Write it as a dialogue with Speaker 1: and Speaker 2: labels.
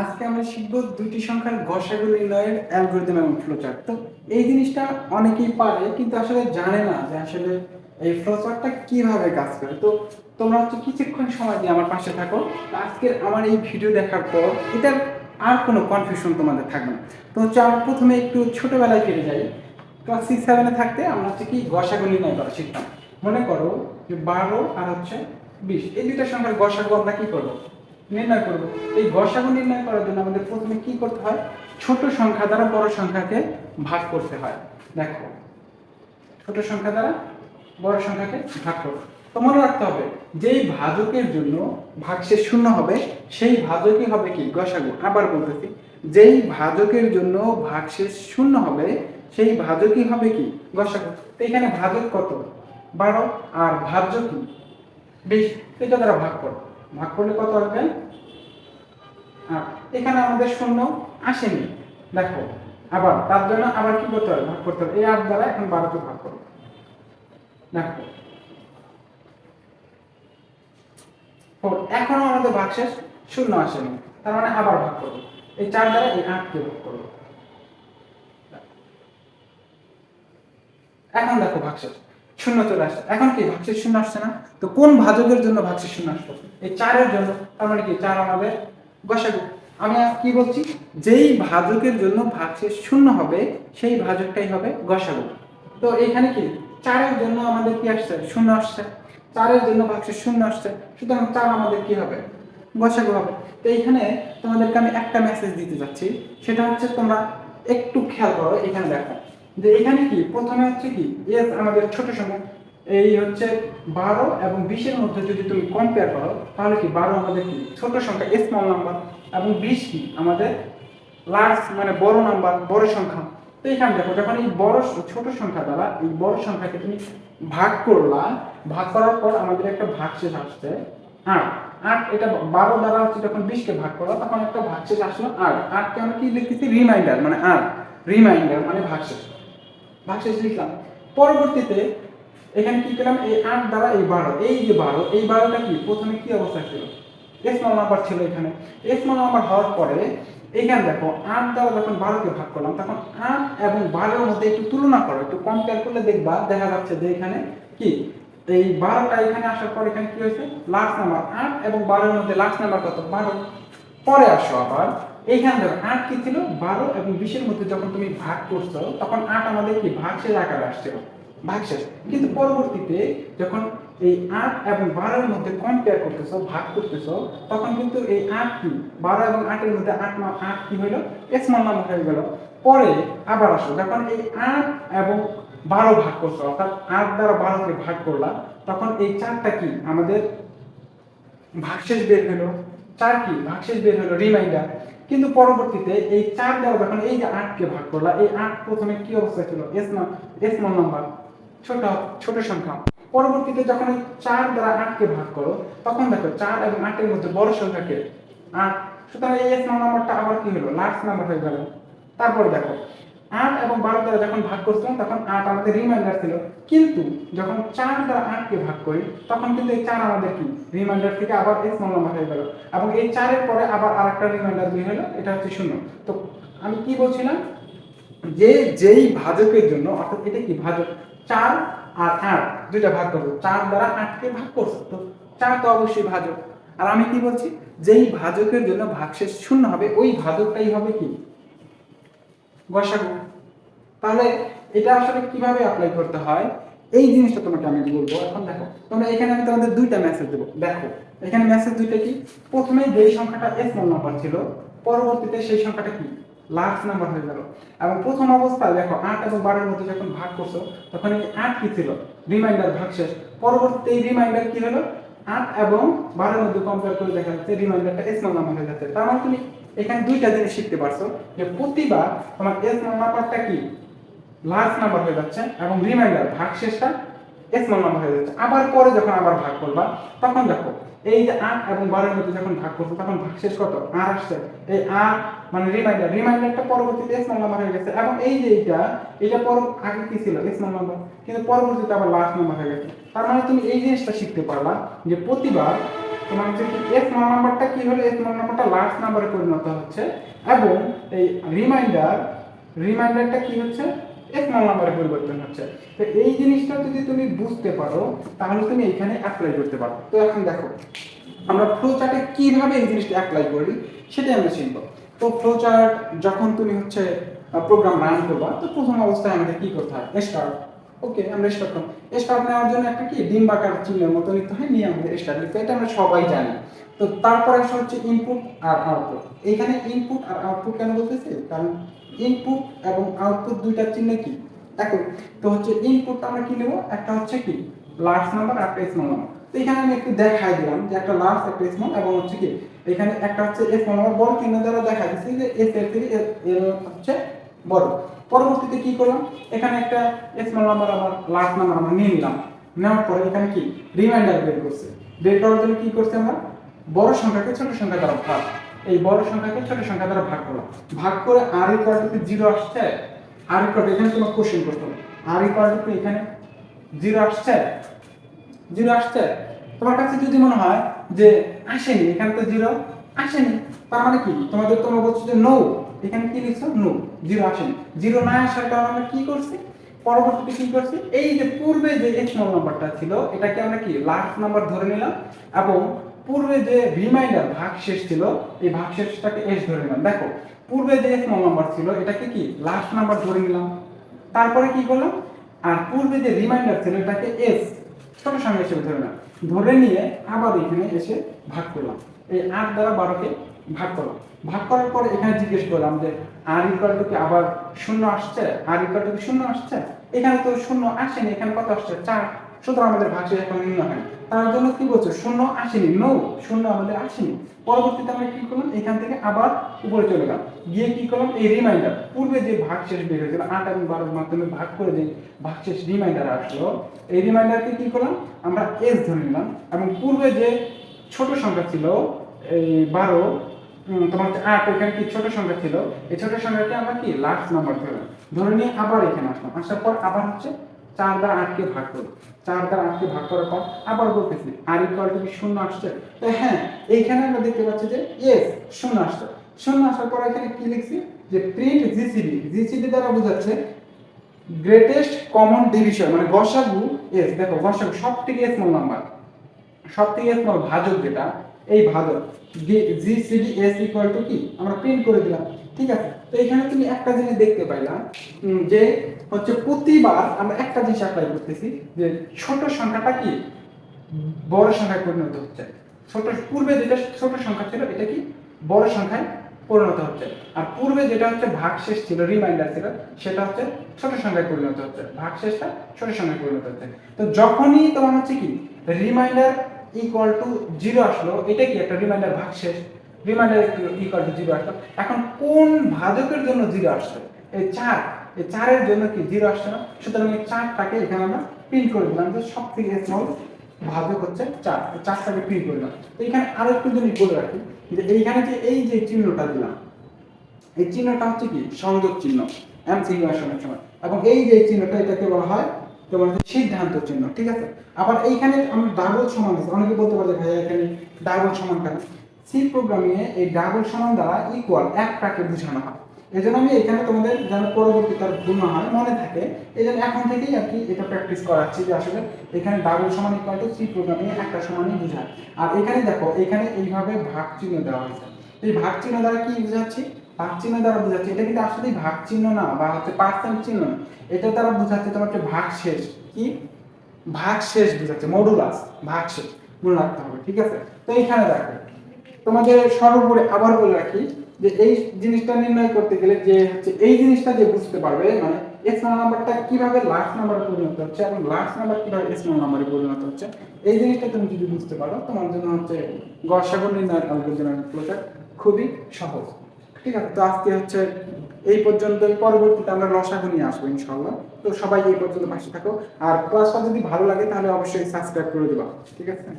Speaker 1: আজকে আমরা শিখব দুইটি সংখ্যার গসাগু নির্ণয়ের অ্যালগোরিদম এবং ফ্লোচার্ট। তো এই জিনিসটা অনেকেই পারে, কিন্তু আসলে জানে না যে আসলে এই ফ্লোচার্টটা কীভাবে কাজ করে। তো তোমরা হচ্ছে কিছুক্ষণ সময় দিয়ে আমার পাশে থাকো। আজকের আমার এই ভিডিও দেখার পর এটার আর কোনো কনফিউশন তোমাদের থাকবে না। তো হচ্ছে আমরা প্রথমে একটু ছোটবেলায় ফিরে যাই। ক্লাস সিক্স সেভেনে থাকতে আমরা হচ্ছে কি গসাগু নির্ণয় করা শিখতাম। মনে করো যে বারো আর হচ্ছে বিশ, এই দুইটা সংখ্যার গসাগু আমরা কি করব? নির্ণয় করব। এই গসাগু নির্ণয় করার জন্য আমাদের প্রথমে কি করতে হয়? ছোট সংখ্যা দ্বারা বড় সংখ্যাকে ভাগ করতে হয়। দেখো, ছোট সংখ্যা দ্বারা বড় সংখ্যাকে ভাগ করো তো মনে রাখতে হবে, যেই ভাজকের জন্য ভাগশেষ শূন্য হবে, সেই ভাজকই হবে কি? গসাগু। আবার বলতেছি, যেই ভাজকের জন্য ভাগশেষ শূন্য হবে, সেই ভাজকই হবে কি? গসাগু। তো এখানে ভাজক কত? বারো। আর ভাজ্য কি? বিশ। এটা দ্বারা ভাগ করো ভাগ করলে কত আসবে? আট। এখানে আমাদের শূন্য আসেনি। দেখো, আবার তার জন্য আবার কি করতে হবে? ভাগ করতে হবে। এই আট দ্বারা এখন বারোতে ভাগ করো দেখো এখনও আমাদের ভাগশেষ শূন্য আসেনি। তার মানে আবার ভাগ করব। এই চার দ্বারা এই আটকে ভাগ করব। এখন দেখো ভাগশেষ শূন্য চলে আসছে। এখন কি ভাগশেষ শূন্য আসছে না? তো কোন ভাজকের জন্য ভাগশেষ শূন্য আসছে এই চারের জন্য। তার মানে কি? চার আমাদের গসাগু। আমি কি বলছি? যেই ভাজকের জন্য ভাগশেষ শূন্য হবে, সেই ভাজকটাই হবে গসাগু। তো এখানে কি? চারের জন্য আমাদের কি আসছে? শূন্য আসছে। চারের জন্য ভাগশেষ শূন্য আসছে। সুতরাং চার আমাদের কি হবে? গসাগু হবে। তো এইখানে তোমাদেরকে আমি একটা মেসেজ দিতে যাচ্ছি। সেটা হচ্ছে তোমরা একটু খেয়াল করো, এখানে দেখো। যে এখানে কি? প্রথমে হচ্ছে কি এস আমাদের ছোট সংখ্যা। এই হচ্ছে বারো এবং বিশের মধ্যে যদি তুমি কম্পেয়ার করো, তাহলে কি বারো আমাদের কি? ছোট সংখ্যা স্মল নাম্বার এবং বিশ কি? আমাদের লার্জ মানে বড় নাম্বার বড় সংখ্যা। তো এখানে দেখো, যখন এই বড় ছোট সংখ্যা দ্বারা এই বড় সংখ্যাকে তুমি ভাগ করলা, ভাগ করার পর আমাদের একটা ভাগশেষ আসছে। আট আট, এটা বারো দ্বারা হচ্ছে যখন বিশকে ভাগ করো তখন একটা ভাগশেষ আসলো আট। আটকে আমরা কি লিখতেছি? রিমাইন্ডার মানে আট। রিমাইন্ডার মানে ভাগশেষ ভাগশেষ লিখলাম। পরবর্তীতে এখানে কি পেলাম? এই আট দ্বারা এই বারো, এই যে বারো, এই বারোটা কি? প্রথমে কি অবস্থা ছিল? স্মল নাম্বার ছিল এখানে। স্মল নাম্বার হওয়ার পরে এখানে দেখো, আট দ্বারা যখন বারোকে ভাগ করলাম, তখন আট এবং বারোর মধ্যে একটু তুলনা করো, একটু কম্পেয়ার করলে দেখবা, দেখা যাচ্ছে যে এখানে কি? এই বারোটা এখানে আসার পর এখানে কি হয়েছে? লাস্ট নাম্বার আট এবং বারোর মধ্যে লাস্ট নাম্বার কত? বারো। পরে আসো আবার। এইখানে দেখো আট কি ছিল? বারো এবং বিশের মধ্যে যখন তুমি ভাগ করছ, তখন আট আমাদের কি? ভাগশেষ আকারে আসছিল ভাগশেষ। কিন্তু পরবর্তীতে যখন এই আট এবং বারোর মধ্যে কম্পেয়ার করতেছো, ভাগ করতেছো, তখন কিন্তু এই আট কি? বারো এবং আটের মধ্যে আট না আট কি হইল? স্মল নাম্বার হয়ে গেল। পরে আবার আসো। যখন এই আট এবং বারো ভাগ করছ, অর্থাৎ আট দ্বারা বারোকে ভাগ করলাম, তখন এই চারটা কি? আমাদের ভাগশেষ বের হলো। চার কি? ভাগশেষ বের হলো। রিমাইন্ডার কিন্তু পরবর্তীতে এই চার দেওয়া যখন এই যে আটকে ভাগ করলা, এই আট প্রথমে কি অবস্থায় ছিল? এস স্মল নাম্বার ছোট ছোট সংখ্যা। পরবর্তীতে যখন এই চার দ্বারা আটকে ভাগ করো, তখন দেখো চার এবং আটের মধ্যে বড় সংখ্যাকে আট। সুতরাং এই স্মল নাম্বারটা আবার কি হলো? লার্জ নাম্বার হয়ে গেল। তারপরে দেখো আট এবং বারো দ্বারা যখন ভাগ করছিলাম, তখন আট আমাদের রিমাইন্ডার ছিল। কিন্তু যখন চার দ্বারা আটকে ভাগ করি, তখন কিন্তু এই চার আমাদের কি? রিমাইন্ডার থেকে আবার স্মল নাম্বার হয়ে গেল। এবং এই চারের পরে আবার আর একটা রিমাইন্ডার দুই হলো, এটা হচ্ছে শূন্য। তো আমি কি বলছিলাম? যে যেই ভাজকের জন্য, অর্থাৎ এটা কি ভাজক? চার আর আট, দুইটা ভাগ করব। চার দ্বারা আটকে ভাগ করছ, তো চার তো অবশ্যই ভাজক। আর আমি কি বলছি? যেই ভাজকের জন্য ভাগশেষ শূন্য হবে, ওই ভাজকটাই হবে কি? গসাগু তাহলে এটা আসলে কীভাবে অ্যাপ্লাই করতে হয়? এই জিনিসটা তোমাকে আমি বলব। এখন দেখো, তোমরা এখানে আমি তোমাদের দুইটা মেসেজ দেবো। দেখো, এখানে মেসেজ দুইটা কি? প্রথমে যেই সংখ্যাটা স্মল নাম্বার ছিল, পরবর্তীতে সেই সংখ্যাটা কি? লার্জ নাম্বার হয়ে গেল। এবং প্রথম অবস্থায় দেখো, আট এবং বারোর মধ্যে যখন ভাগ করছ, তখন এই আট কি ছিল? রিমাইন্ডার ভাগ শেষ। পরবর্তীতে এই রিমাইন্ডার কি হলো? আট এবং বারোর মধ্যে কম্পেয়ার করে দেখা যাচ্ছে রিমাইন্ডারটা স্মল নাম্বার হয়ে যাচ্ছে। তার মানে তুমি এখানে দুইটা জিনিস শিখতে পারছ, যে প্রতিবার তোমার এস নাম্বারটা কি? লার্জ নাম্বার হয়ে যাচ্ছে এবং রিমাইন্ডার ভাগশেষটা এস নাম্বার হয়ে যাচ্ছে। আবার পরে যখন আবার ভাগ করবা, তখন দেখো, এই যে আট এবং বারোর মধ্যে যখন ভাগ করছ, তখন ভাগশেষ কত? আর আসছে। এই আর মানে রিমাইন্ডার রিমাইন্ডারটা পরবর্তীতে স্মল নাম্বার হয়ে গেছে এবং এই যে এইটা এটা পর, আগে কি ছিল? স্মল নাম্বার কিন্তু পরবর্তীতে আবার লাস্ট নাম্বার হয়ে গেছে। তার মানে তুমি এই জিনিসটা শিখতে পারলা যে প্রতিবার তোমার হচ্ছে কি এস মান নাম্বারটা কি হলো? এস মান নাম্বারটা লাস্ট নাম্বারে পরিণত হচ্ছে। এবং এই রিমাইন্ডার রিমাইন্ডারটা কি হচ্ছে? এস মান নাম্বারে পরিবর্তন হচ্ছে। তো এই জিনিসটা যদি তুমি বুঝতে পারো, তাহলে তুমি এখানে অ্যাপ্লাই করতে পারো। তো এখন দেখো, আমরা ফ্লো চার্টে কীভাবে এই জিনিসটা অ্যাপ্লাই করি, সেটাই আমরা শিখব। তো ফ্লো চার্ট যখন তুমি হচ্ছে প্রোগ্রাম রান করবা, তো প্রথম অবস্থায় আমাদের কি করতে হয়? স্টার্ট ওকে, আমরা স্টার্ট করব স্টার্ট নেওয়ার জন্য একটা কি? ডিম বাকার চিহ্নের মতো নিতে হয় নিয়ে আমাদের স্টার্ট লিখতে। এটা আমরা সবাই জানি। তো তারপরে আসলে হচ্ছে ইনপুট আর আউটপুট এখানে ইনপুট আর আউটপুট কেন বলতেছি? কারণ ইনপুট এবং আউটপুট দুইটা চিহ্ন কি? একই তো হচ্ছে ইনপুট আমরা কি নেব? একটা হচ্ছে কি? লার্জ নাম্বার আর একটা স্মল নাম্বার তো এখানে আমি একটু দেখাই দিলাম যে একটা লার্জ একটা স্মল এবং হচ্ছে কি? এখানে একটা হচ্ছে স্মল নাম্বার বড় চিহ্ন দ্বারা দেখা যাচ্ছে যে এস এর থেকে এর হচ্ছে বড়। পরবর্তীতে কি করলাম? এখানে একটা স্মল নাম্বার আমার লাস্ট নাম্বার আমরা নিয়ে নিলাম। নেওয়ার পরে এখানে কি? রিমাইন্ডার বের করছে। বের করার জন্য কি করছে আমরা? বড় সংখ্যাকে ছোট সংখ্যা দ্বারা ভাগ। এই বড় সংখ্যাকে ছোট সংখ্যা দ্বারা ভাগ করলাম। ভাগ করে আর ইকুয়াল টু জিরো আসছে। আর ইকুয়াল এখানে তোমার কোশ্চেন করতে হবে। আর ইকুয়াল টু এখানে জিরো আসছে। জিরো আসছে। তোমার কাছে যদি মনে হয় যে আসেনি, এখানে তো জিরো আসেনি, তার মানে কি? তোমাদের তোমরা বলছো যে নো এখানে কি লিখছো? নো জিরো আসেনি। জিরো না আসার কারণে কি করছি? কি করছি, এই যে পূর্বে যে এক্সমাল নাম্বারটা ছিল, এটাকে আমরা কি লাস্ট নাম্বার ধরে নিলাম, এবং পূর্বে যে রিমাইন্ডার ছিল, এই এস ধরে নিলাম। দেখো, পূর্বে যে স্মল নাম্বার ছিল, এটাকে কি লাস্ট নাম্বার ধরে নিলাম। তারপরে কি করলাম? আর পূর্বে যে রিমাইন্ডার ছিল, এটাকে এস ছোট সংখ্যা হিসেবে ধরে নিলাম। ধরে নিয়ে আবার এখানে এসে ভাগ করলাম। এই আট দ্বারা বারোকে ভাগ করলাম। ভাগ করার পরে এখানে জিজ্ঞেস করলাম যে আর ইকুয়াল টু কি আবার শূন্য আসছে? আর ইকুয়াল টু কি শূন্য আসছে? এখানে তো শূন্য আসেনি, এখানে কত আসছে? চার। সুতরাং আমাদের ভাগশেষ এখন নির্ণয় হয়। তার জন্য কি বলছে? শূন্য আসেনি। নো শূন্য আমাদের আসেনি। পরবর্তীতে আমরা কি করলাম? এখান থেকে আবার উপরে চলে গেলাম। গিয়ে কি করলাম? এই রিমাইন্ডার পূর্বে যে ভাগশেষ বের হয়েছিল, আট এবং বারোর মাধ্যমে ভাগ করে যে ভাগশেষ রিমাইন্ডার আসলো, এই রিমাইন্ডারকে কি করলাম? আমরা এস ধরে নিলাম এবং পূর্বে যে ছোট সংখ্যা ছিল, এই বারো তোমার আট এখানে কি ছোট সংখ্যা ছিল? এই ছোট সংখ্যাকে আমরা কি? লাস্ট নাম্বার ধরলাম ধরে নিয়ে আবার এখানে আসলাম। আসার পর আবার হচ্ছে চার দ্বারা আটকে ভাগ করো চার দ্বারা আটকে ভাগ করার পর আবার বলতেছি আর ইকুয়াল টু শূন্য আসছে? তো হ্যাঁ এইখানে আমরা দেখতে পাচ্ছি যে ইয়েস শূন্য আসছে। শূন্য আসার পর এখানে কি লিখছি? যে প্রিন্ট জিসিডি জিসিডি দ্বারা বোঝাচ্ছে গ্রেটেস্ট কমন ডিভিশন মানে গসাগু এস দেখো গসাগু সব থেকে স্মল নাম্বার সব থেকে স্মল ভাজক যেটা এই ভাজক জিসিডি এস ইকুয়াল টু কি? আমরা প্রিন্ট করে দিলাম। ঠিক আছে? তো এখানে তুমি একটা জিনিস দেখতে পাইলাম যে হচ্ছে প্রতিবার আমরা একটা জিনিস অ্যাপ্লাই করতেছি, যে ছোট সংখ্যাটা কি? বড় সংখ্যায় পরিণত হচ্ছে। ছোট, পূর্বে যেটা ছোট সংখ্যা ছিল, এটা কি? বড় সংখ্যায় পরিণত হচ্ছে। আর পূর্বে যেটা হচ্ছে ভাগশেষ ছিল রিমাইন্ডার ছিল, সেটা হচ্ছে ছোট সংখ্যায় পরিণত হচ্ছে। ভাগশেষটা ছোট সংখ্যায় পরিণত হচ্ছে। তো যখনই তোমার হচ্ছে কি? রিমাইন্ডার ইকুয়াল টু জিরো আসলো এটা কি একটা রিমাইন্ডার ভাগশেষ রিমাইন্ডার ইকুয়াল টু জিরো আসলো। এখন কোন ভাজকের জন্য জিরো আসছে? এই চার। এই চারের জন্য কি জিরো আসছে না? সুতরাং এই চারটাকে এখানে আমরা প্রিন্ট করে দিলাম যে সব থেকে স্মল ভাজক হচ্ছে চার। চারটাকে প্রিন্ট করে দিলাম। তো এখানে আরও একটু জিনিস বলে রাখি, যে এইখানে যে এই যে চিহ্নটা দিলাম, এই চিহ্নটা হচ্ছে কি সংযোগ চিহ্ন এমসিকিউ আসনের সময় এবং এই যে চিহ্নটা, এটাকে বলা হয় তোমার হচ্ছে সিদ্ধান্ত চিহ্ন ঠিক আছে? আবার এইখানে আমরা ডাবল সমান আছে অনেকে বলতে পারে ভাইয়া এখানে ডাবল সমান কেন? সি প্রোগ্রামিং এ এই ডাবল সমান দ্বারা ইকুয়াল একটাকে বোঝানো হয়। এই জন্য আমি এখানে তোমাদের যেন পরবর্তী তার ভুল না হয়, মনে থাকে। এই জন্য এখন থেকেই আর কি এটা প্র্যাকটিস করাচ্ছি যে আসলে এখানে ডাবল সমান ইকুয়াল টু সি প্রোগ্রামিং একটা সমানই বোঝায়। আর এখানে দেখো, এখানে এইভাবে ভাগ চিহ্ন দেওয়া হয়েছে। এই ভাগ চিহ্ন দ্বারা কি বোঝাচ্ছি? ভাগ চিহ্ন দ্বারা বোঝাচ্ছি। এটা কিন্তু আসলে ভাগ চিহ্ন না? বা হচ্ছে পার্সেন্ট চিহ্ন? এটা দ্বারা বোঝাচ্ছে তোমার হচ্ছে ভাগ শেষ কি? ভাগ শেষ বোঝাচ্ছে। মডুলাস ভাগ শেষ মনে রাখতে হবে, ঠিক আছে? তো এইখানে দেখো তোমাদের সর্বোপরি আবার বলে রাখি যে এই জিনিসটা নির্ণয় করতে গেলে যে হচ্ছে এই জিনিসটা যে বুঝতে পারবে মানে এসমাল নাম্বারটা কীভাবে লাস্ট নাম্বারে পরিণত হচ্ছে এবং লাস্ট নাম্বার কীভাবে এসমাল নাম্বারে পরিণত হচ্ছে, এই জিনিসটা তুমি যদি বুঝতে পারো, তোমার জন্য হচ্ছে গসাগর নির্ণয়ের ফ্লোটা খুবই সহজ। ঠিক আছে, তো আজকে হচ্ছে এই পর্যন্ত পরবর্তীতে আমরা লসাগু নিয়ে আসব ইনশাল্লাহ তো সবাই এই পর্যন্ত পাশে থাকো। আর ক্লাসটা যদি ভালো লাগে তাহলে অবশ্যই সাবস্ক্রাইব করে দিবা, ঠিক আছে?